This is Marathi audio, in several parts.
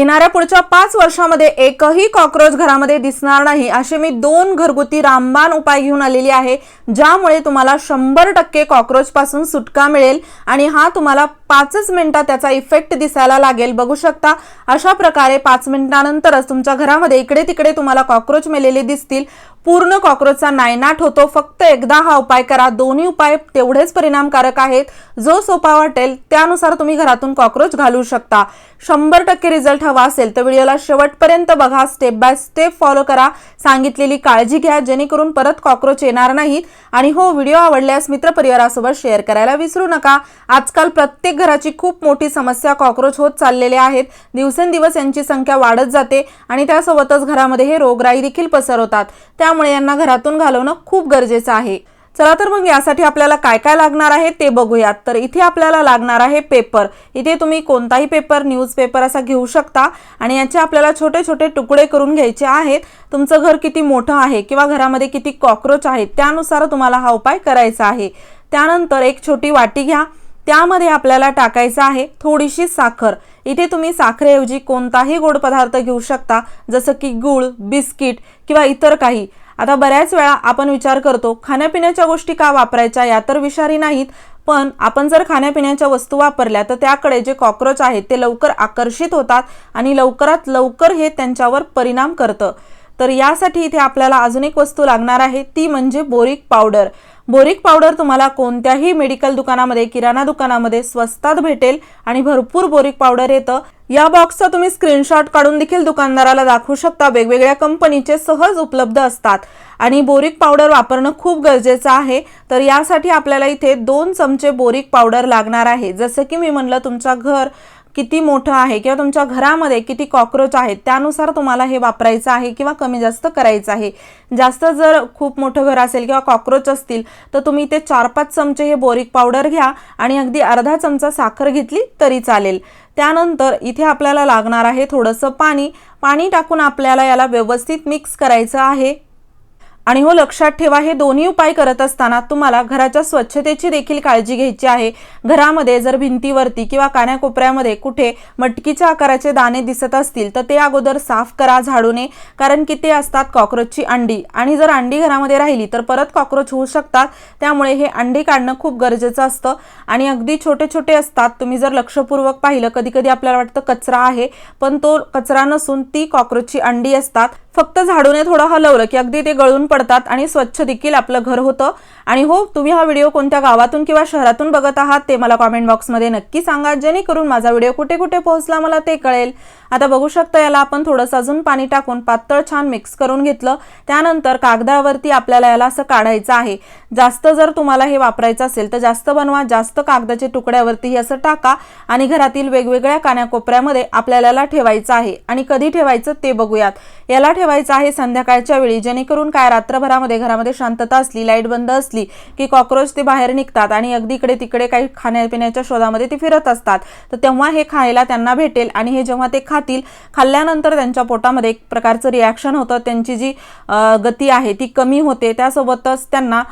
येणाऱ्या पुढच्या पाच वर्षामध्ये एकही कॉक्रोच घरामध्ये दिसणार नाही असे मी दोन घरगुती रामबाण उपाय घेऊन आलेली आहे ज्यामुळे तुम्हाला शंभर टक्के कॉक्रोचपासून सुटका मिळेल आणि हा तुम्हाला पाचच मिनिटात त्याचा इफेक्ट दिसायला लागेल. बघू शकता अशा प्रकारे पाच मिनिटानंतरच तुमच्या घरामध्ये इकडे तिकडे तुम्हाला कॉक्रोच मेलेले दिसतील. पूर्ण कॉक्रोचचा नायनाट होतो. फक्त एकदा हा उपाय करा. दोन्ही उपाय तेवढेच परिणामकारक आहेत. जो सोपा वाटेल त्यानुसार तुम्ही घरातून कॉक्रोच घालू शकता. शंभर टक्के रिझल्ट हवा असेल तर व्हिडिओला शेवटपर्यंत बघा. स्टेप बाय स्टेप फॉलो करा. सांगितलेली काळजी घ्या जेणेकरून परत कॉक्रोच येणार नाहीत. आणि हो व्हिडिओ आवडल्यास मित्रपरिवारासोबत शेअर करायला विसरू नका. आजकाल प्रत्येक घराची खूप मोठी समस्या कॉक्रोच होत चाललेले आहेत. दिवसेंदिवस यांची संख्या वाढत जाते आणि त्यासोबतच घरामध्ये हे रोगराई देखील पसरवतात. त्यामुळे यांना घरातून घालवणं खूप गरजेचं आहे. चला तर मग यासाठी आपल्याला काय काय लागणार आहे ते बघूयात. तर इथे आपल्याला लागणार आहे पेपर. इथे तुम्ही कोणताही पेपर न्यूजपेपर असा घेऊ शकता आणि याचे आपल्याला छोटे छोटे तुकडे करून घ्यायचे आहेत. तुमचं घर किती मोठं आहे किंवा घरामध्ये किती कॉक्रोच आहेत त्यानुसार तुम्हाला हा उपाय करायचा आहे. त्यानंतर एक छोटी वाटी घ्या. त्यामध्ये आपल्याला टाकायचं आहे थोडीशी साखर. इथे तुम्ही साखरेऐवजी कोणताही गोड पदार्थ घेऊ शकता जसं की गूळ बिस्किट किंवा इतर काही. आता बऱ्याच वेळा आपण विचार करतो खाण्यापिण्याच्या गोष्टी का वापरायच्या या तर विषारी नाहीत पण आपण जर खाण्यापिण्याच्या वस्तू वापरल्या तर त्याकडे जे कॉक्रोच आहेत ते लवकर आकर्षित होतात आणि लवकरात लवकर हे त्यांच्यावर परिणाम करतं. तर यासाठी इथे आपल्याला अजून एक वस्तू लागणार आहे ती म्हणजे बोरिक पावडर. बोरिक पावडर तुम्हाला कोणत्याही मेडिकल दुकानामध्ये किराणा दुकानामध्ये स्वस्तात भेटेल आणि भरपूर बोरिक पावडर येतं. या बॉक्सचा तुम्ही स्क्रीनशॉट काढून देखील दुकानदाराला दाखवू शकता. वेगवेगळ्या कंपनीचे सहज उपलब्ध असतात. आणि बोरिक पावडर वापरणं खूप गरजेचं आहे. तर यासाठी आपल्याला इथे दोन चमचे बोरिक पावडर लागणार आहे. जसं की मी म्हणलं तुमचं घर किती मोठं आहे किंवा तुमच्या घरामध्ये किती कॉक्रोच आहेत त्यानुसार तुम्हाला हे वापरायचं आहे किंवा कमी जास्त करायचं आहे. जास्त जर खूप मोठं घर असेल किंवा कॉक्रोच असतील तर तुम्ही ते चार पाच चमचे हे बोरिक पावडर घ्या आणि अगदी अर्धा चमचा साखर घेतली तरी चालेल. त्यानंतर इथे आपल्याला लागणार आहे थोडंसं पाणी. पाणी टाकून आपल्याला याला व्यवस्थित मिक्स करायचं आहे. आणि हो लक्षात ठेवा हे दोन्ही उपाय करत असताना तुम्हाला घराच्या स्वच्छतेची देखील काळजी घ्यायची आहे. घरामध्ये जर भिंतीवरती किंवा कान्याकोपऱ्यामध्ये कुठे मटकीच्या आकाराचे दाणे दिसत असतील तर ते अगोदर साफ करा झाडूने कारण की ते असतात कॉक्रोचची अंडी. आणि जर अंडी घरामध्ये राहिली तर परत कॉक्रोच होऊ शकतात. त्यामुळे हे अंडी काढणं खूप गरजेचं असतं. आणि अगदी छोटे छोटे असतात. तुम्ही जर लक्षपूर्वक पाहिलं कधी कधी आपल्याला वाटतं कचरा आहे पण तो कचरा नसून ती कॉक्रोचची अंडी असतात. फक्त झाडूने थोडं हलवलं की अगदी ते गळून पडतात आणि स्वच्छ देखील आपलं घर होतं. आणि हो तुम्ही हा व्हिडिओ कोणत्या गावातून किंवा शहरातून बघत आहात ते मला कॉमेंट बॉक्समध्ये नक्की सांगा जेणेकरून माझा व्हिडिओ कुठे कुठे पोहोचला मला ते कळेल. आता बघू शकता याला आपण थोडंसं अजून पाणी टाकून पातळ छान मिक्स करून घेतलं. त्यानंतर कागदावरती आपल्याला याला असं काढायचं आहे. जास्त जर तुम्हाला हे वापरायचं असेल तर जास्त बनवा जास्त कागदाचे तुकड्यावरती असं टाका आणि घरातील वेगवेगळ्या कान्याकोपऱ्यामध्ये आपल्याला याला ठेवायचं आहे. आणि कधी ठेवायचं ते बघूयात. याला ठेवायचं आहे संध्याकाळच्या वेळी जेणेकरून काय रात्रभरामध्ये घरामध्ये शांतता असली लाइट बंद असली की कॉक्रोच ते बाहेर निघतात आणि अगदी इकडे तिकडे काही खाण्यापिण्याच्या शोधामध्ये ते फिरत असतात. तर तेव्हा हे खायला त्यांना भेटेल आणि हे जेव्हा ते खातील खाल्ल्यानंतर त्यांच्या पोटामध्ये एक प्रकारचं रिॲक्शन होतं. त्यांची जी गती आहे ती कमी होते. त्यासोबतच त्यांना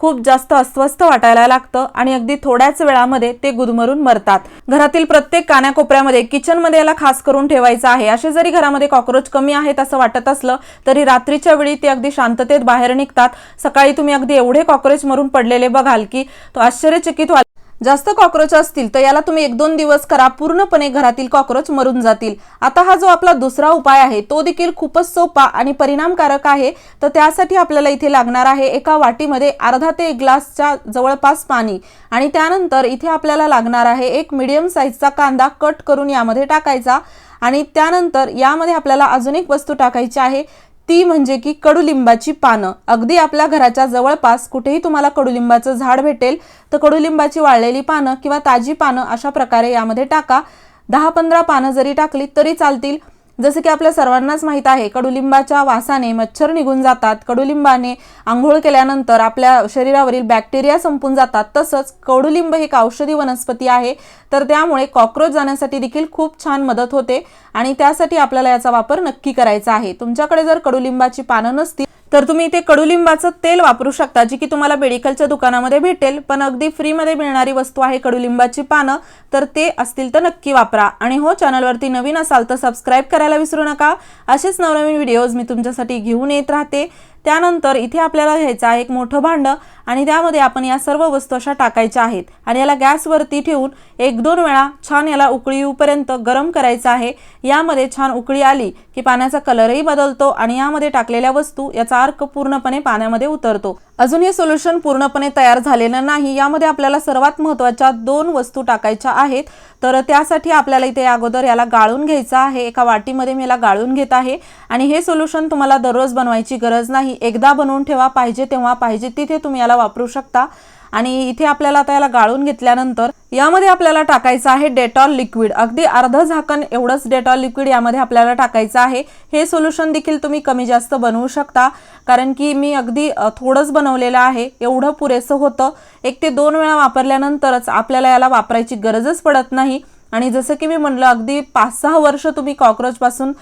खूप जास्त अस्वस्थ वाटायला लागतं आणि अगदी थोड्याच वेळामध्ये ते गुदमरून मरतात. घरातील प्रत्येक कानाकोपऱ्यामध्ये किचनमध्ये याला खास करून ठेवायचं आहे. असे जरी घरामध्ये कॉक्रोच कमी आहेत असं वाटत असलं तरी रात्रीच्या वेळी ते अगदी शांततेत बाहेर निघतात. सकाळी तुम्ही अगदी एवढे कॉक्रोच मरून पडलेले बघाल की तो आश्चर्यचकित व्हाल जास्त कॉक्रोच असतील तर याला तुम्ही एक दोन दिवस करा. पूर्णपणे घरातील कॉक्रोच मरून जातील. आता हा जो आपला दुसरा उपाय आहे तो देखील खूपच सोपा आणि परिणामकारक आहे. तर त्यासाठी आपल्याला इथे लागणार आहे एका वाटीमध्ये अर्धा ते एक ग्लासच्या जवळपास पाणी. आणि त्यानंतर इथे आपल्याला लागणार आहे एक मिडियम साईजचा कांदा कट करून यामध्ये टाकायचा. आणि त्यानंतर यामध्ये आपल्याला अजून एक वस्तू टाकायची आहे ती म्हणजे की कडुलिंबाची पानं. अगदी आपल्या घराच्या जवळपास कुठेही तुम्हाला कडुलिंबाचं झाड भेटेल तर कडुलिंबाची वाळलेली पानं किंवा ताजी पानं अशा प्रकारे यामध्ये टाका. दहा पंधरा पानं जरी टाकली तरी चालतील. जसं की आपल्या सर्वांनाच माहीत आहे कडुलिंबाच्या वासाने मच्छर निघून जातात. कडुलिंबाने आंघोळ केल्यानंतर आपल्या शरीरावरील बॅक्टेरिया संपून जातात. तसंच कडुलिंब ही एक औषधी वनस्पती आहे. तर त्यामुळे कॉक्रोच जाण्यासाठी देखील खूप छान मदत होते आणि त्यासाठी आपल्याला याचा वापर नक्की करायचा आहे. तुमच्याकडे जर कडुलिंबाची पानं नसतील तर तुम्ही इथे कडुलिंबाचं तेल वापरू शकता जी की तुम्हाला मेडिकलच्या दुकानामध्ये भेटेल पण अगदी फ्रीमध्ये मिळणारी वस्तू आहे कडुलिंबाची पानं. तर ते असतील तर नक्की वापरा. आणि हो चॅनलवरती नवीन असाल तर सबस्क्राईब करायला विसरू नका. असेच नवनवीन व्हिडिओज मी तुमच्यासाठी घेऊन येत राहते. त्यानंतर इथे आपल्याला घ्यायचं आहे एक मोठं भांडं आणि त्यामध्ये आपण या सर्व वस्तू अशा टाकायच्या आहेत. आणि याला गॅसवरती ठेवून एक दोन वेळा छान याला उकळी येऊपर्यंत गरम करायचं आहे. यामध्ये छान उकळी आली की पाण्याचा कलरही बदलतो आणि यामध्ये टाकलेल्या वस्तू याचा अर्क पूर्णपणे पाण्यामध्ये उतरतो. अजून हे सोल्युशन पूर्णपणे तयार झालेलं नाही. यामध्ये आपल्याला सर्वात महत्त्वाच्या दोन वस्तू टाकायच्या आहेत. तर त्यासाठी आपल्याला इथे अगोदर याला गाळून घ्यायचं आहे. एका वाटीमध्ये मी याला गाळून घेत आहे. आणि हे सोल्युशन तुम्हाला दररोज बनवायची गरज नाही. एकदा बनवून ठेवा पाहिजे तेव्हा पाहिजे तिथे तुम्ही याला वापरू शकता. आणि इथे आपल्याला आता याला गाळून घेतल्यानंतर यामध्ये आपल्याला टाकायचं आहे डेटॉल लिक्विड. अगदी अर्ध झाकण एवढंच डेटॉल लिक्विड यामध्ये आपल्याला टाकायचं आहे. हे सोल्युशन देखील तुम्ही कमी जास्त बनवू शकता. कारण की मी अगदी थोडंच बनवलेलं आहे. एवढं पुरेसं होतं. एक ते दोन वेळा वापरल्यानंतरच आपल्याला याला वापरायची गरजच पडत नाही. आणि जसं की मी म्हणलं अगदी पाच सहा वर्ष तुम्ही कॉक्रोचपासून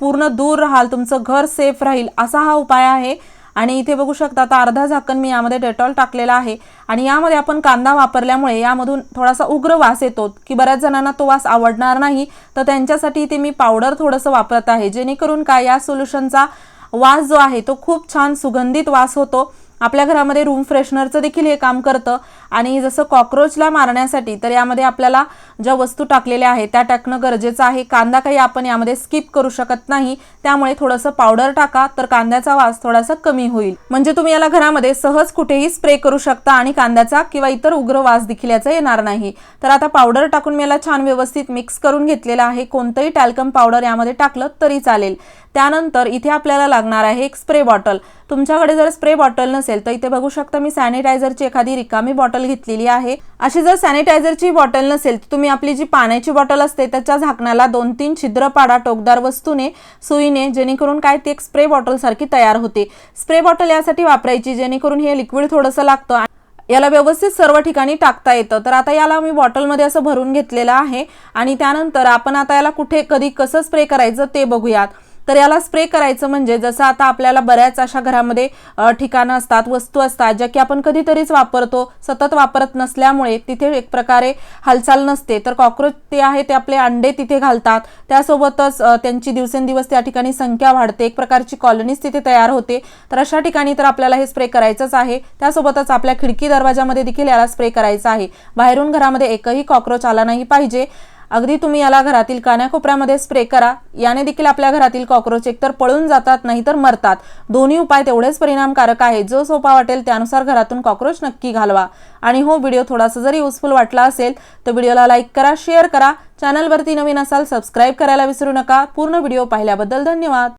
पूर्ण दूर राहाल तुमचं घर सेफ राहील असा हा उपाय आहे. आणि इथे बघू शकता आता अर्धा झाकण मी यामध्ये डेटॉल टाकलेला आहे. आणि यामध्ये आपण कांदा वापरल्यामुळे यामधून थोडासा उग्र वास येतो की बऱ्याच जणांना तो वास आवडणार नाही. तर त्यांच्यासाठी इथे मी पावडर थोडंसं वापरत आहे जेणेकरून काय या सोल्युशनचा वास जो आहे तो खूप छान सुगंधित वास होतो. आपल्या घरामध्ये रूम फ्रेशनरचं देखील हे काम करतं. आणि जसं कॉक्रोचला मारण्यासाठी तर यामध्ये आपल्याला ज्या वस्तू टाकलेल्या आहेत त्या टाकणं गरजेचं आहे. कांदा काही आपण यामध्ये स्किप करू शकत नाही. त्यामुळे थोडंसं पावडर टाका तर कांद्याचा वास थोडासा कमी होईल. म्हणजे तुम्ही याला घरामध्ये सहज कुठेही स्प्रे करू शकता आणि कांद्याचा किंवा इतर उग्र वास देखील याचा येणार नाही. तर आता पावडर टाकून मी याला छान व्यवस्थित मिक्स करून घेतलेलं आहे. कोणतंही टॅल्कम पावडर यामध्ये टाकलं तरी चालेल. त्यानंतर इथे आपल्याला लागणार आहे एक स्प्रे बॉटल तुमच्याकडे जर स्प्रे बॉटल नसेल तर इथे बघू शकता मी सॅनिटायझरची एखादी रिकामी बॉटल घेतलेली आहे. अशी जर सॅनिटायझरची बॉटल नसेल तर तुम्ही आपली जी पाण्याची बॉटल असते त्याच्या झाकणाला दोन तीन छिद्र पाडा टोकदार वस्तूने सुईने जेणेकरून काय ती एक स्प्रे बॉटल सारखी तयार होते. स्प्रे बॉटल यासाठी वापरायची जेणेकरून हे लिक्विड थोडंसं लागतं याला व्यवस्थित सर्व ठिकाणी टाकता येतं. तर आता याला मी बॉटलमध्ये असं भरून घेतलेलं आहे आणि त्यानंतर आपण आता याला कुठे कधी कसं स्प्रे करायचं ते बघूयात. तर याला स्प्रे करायचं म्हणजे जसं आता आपल्याला बऱ्याच अशा घरामध्ये ठिकाणं असतात वस्तू असतात ज्या की आपण कधीतरीच वापरतो सतत वापरत नसल्यामुळे तिथे एक प्रकारे हालचाल नसते. तर कॉक्रोच ते आहे ते आपले अंडे तिथे घालतात. त्यासोबतच त्यांची दिवसेंदिवस त्या ठिकाणी संख्या वाढते. एक प्रकारची कॉलनीज तिथे तयार होते. तर अशा ठिकाणी तर आपल्याला हे स्प्रे करायचंच आहे. त्यासोबतच आपल्या खिडकी दरवाजामध्ये देखील याला स्प्रे करायचा आहे. बाहेरून घरामध्ये एकही कॉक्रोच आला नाही पाहिजे. अगदी तुम्ही याला घरातील कान्याकोपऱ्यामध्ये स्प्रे करा. याने देखील आपल्या घरातील कॉक्रोच एकतर पळून जातात नाहीतर मरतात. दोन्ही उपाय तेवढेच परिणामकारक आहे जो सोपा वाटेल त्यानुसार घरातून कॉक्रोच नक्की घालवा. आणि हो व्हिडिओ थोडासा जरी युजफुल वाटला असेल तर व्हिडिओला लाईक करा शेअर करा. चॅनलवरती नवीन असाल सबस्क्राईब करायला विसरू नका. पूर्ण व्हिडिओ पाहिल्याबद्दल धन्यवाद.